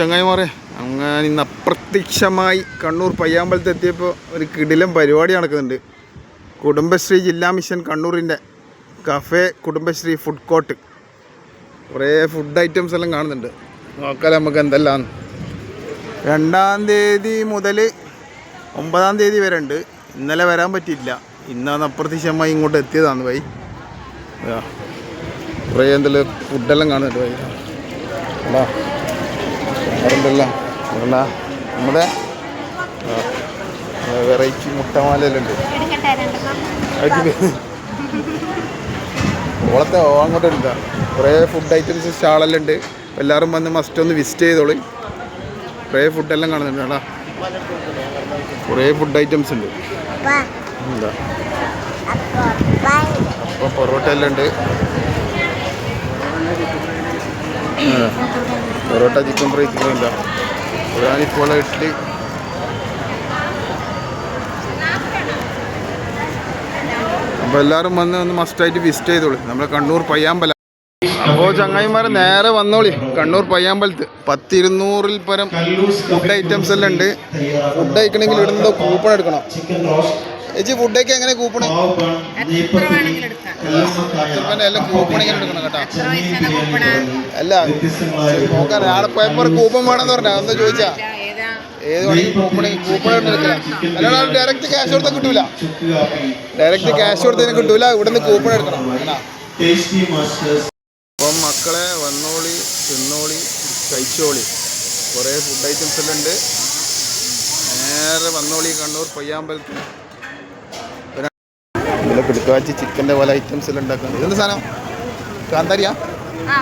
ചങ്ങായിമാരെ അങ്ങനെ ഇന്ന് അപ്രത്യക്ഷമായി കണ്ണൂർ പയ്യാമ്പലത്ത് എത്തിയപ്പോൾ ഒരു കിടിലം പരിപാടി നടക്കുന്നുണ്ട്. കുടുംബശ്രീ ജില്ലാ മിഷൻ കണ്ണൂരിന്റെ കഫേ കുടുംബശ്രീ ഫുഡ് കോർട്ട്. കുറേ ഫുഡ് ഐറ്റംസ് എല്ലാം കാണുന്നുണ്ട്. നോക്കാം നമുക്ക് എന്തെല്ലാം. രണ്ടാം തീയതി മുതൽ ഒമ്പതാം തീയതി വരെ ഉണ്ട്. ഇന്നലെ വരാൻ പറ്റിയില്ല. ഇന്നാണ് അപ്രത്യക്ഷമായി ഇങ്ങോട്ട് എത്തിയതാണ് വൈ. കുറേ എന്തെല്ലാം ഫുഡെല്ലാം കാണുന്നുണ്ട് വൈ എടാ വേറെന്തെല്ലാം നമ്മുടെ വെറൈറ്റി മുട്ടമാലയിലുണ്ട്. ഓളത്തെ അങ്ങോട്ട് എടുക്കാം. കുറേ ഫുഡ് ഐറ്റംസ് സ്റ്റാളെല്ലാം ഉണ്ട്. എല്ലാവരും വന്ന് മസ്റ്റ് ഒന്ന് വിസിറ്റ് ചെയ്തോളി. കുറേ ഫുഡെല്ലാം കാണുന്നുണ്ട് എടാ കുറേ ഫുഡ് ഐറ്റംസ് ഉണ്ട്. എന്താ അപ്പോൾ പൊറോട്ട എല്ലാം ഉണ്ട്. പൊറോട്ട ചിക്കൻ ഫ്രൈ ചിക്കൻ ഇല്ല. ഞാനിപ്പോൾ ഇഡ്ഡലി അപ്പോൾ എല്ലാവരും വന്ന് ഒന്ന് മസ്റ്റായിട്ട് വിസിറ്റ് ചെയ്തോളി. നമ്മുടെ കണ്ണൂർ പയ്യാമ്പല. അപ്പോ ചങ്ങായിമാരെ നേരെ വന്നോളി. കണ്ണൂർ പയ്യാമ്പലത്ത്. പത്തിരുന്നൂറിൽ പരം ഫുഡ് ഐറ്റംസ് എല്ലാം ഉണ്ട്. ഫുഡ് കഴിക്കണമെങ്കിൽ ഇവിടെ എന്തോ കൂപ്പൺ എടുക്കണം. ചേച്ചി ഫുഡൊക്കെ എങ്ങനെ വേണമെങ്കിലും എല്ലാം കൂപ്പൺ ഇങ്ങനെ എടുക്കണം കേട്ടോ. കൂപ്പണാ? അല്ല നോക്കാൻ ആടെ കൂപ്പൺ. വേണമെന്ന് പറഞ്ഞാ ഒന്ന് ചോദിച്ചാ. ഏതാ? ഏത് വേണമെങ്കിൽ കൂപ്പൺ കൂപ്പൺ എടുക്കണം അല്ലാതെ ഡയറക്റ്റ് ക്യാഷ് കൊടുത്താൽ കിട്ടൂല. ഡയറക്റ്റ് ക്യാഷ് കൊടുത്തതിന് കിട്ടൂല ഇവിടെ നിന്ന് കൂപ്പൺ എടുക്കണം. അപ്പം മക്കളെ വന്നോളി തിന്നോളി കഴിച്ചോളി. കുറേ ഫുഡ് ഐറ്റംസ് എല്ലാം ഉണ്ട്. നേരെ വന്നോളി കണ്ണൂർ പയ്യാമ്പലത്തിൽ ഇവിടെ പിടുക്കാച്ചി ചിക്കന്റെ പല ഐറ്റംസ് എല്ലാം ഉണ്ടാക്കുന്നത് ഇതെന്ത് സാധനം? കാന്താരിയാ? ആ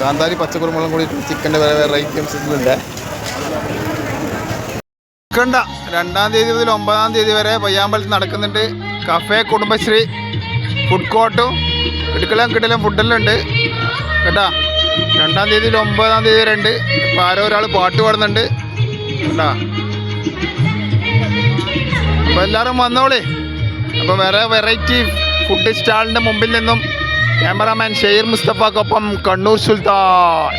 കാന്താരി പച്ചക്കുരുമുളക്. കൂടി ചിക്കന്റെ വേറെ വേറെ ഐറ്റംസ് ഉണ്ട് കണ്ട രണ്ടാം തീയതി മുതൽ ഒമ്പതാം തീയതി വരെ പയ്യാമ്പലത്ത് നടക്കുന്നുണ്ട്. കഫേ കുടുംബശ്രീ ഫുഡ് കോർട്ടും കിടുക്കലും കിടലും ഫുഡെല്ലാം ഉണ്ട്. കേട്ടാ രണ്ടാം തീയതിയിൽ ഒമ്പതാം തീയതി വരെ ഉണ്ട്. ഇപ്പോൾ ആരോ ഒരാൾ പാട്ട് പാടുന്നുണ്ട്. കേട്ടാ അപ്പോൾ എല്ലാവരും വന്നോളേ. അപ്പോൾ വേറെ വെറൈറ്റി ഫുഡ് സ്റ്റാളിന്റെ മുമ്പിൽ നിന്നും ക്യാമറാമാൻ ഷെയർ മുസ്തഫക്കൊപ്പം കണ്ണൂർ സുൽത്താൻ.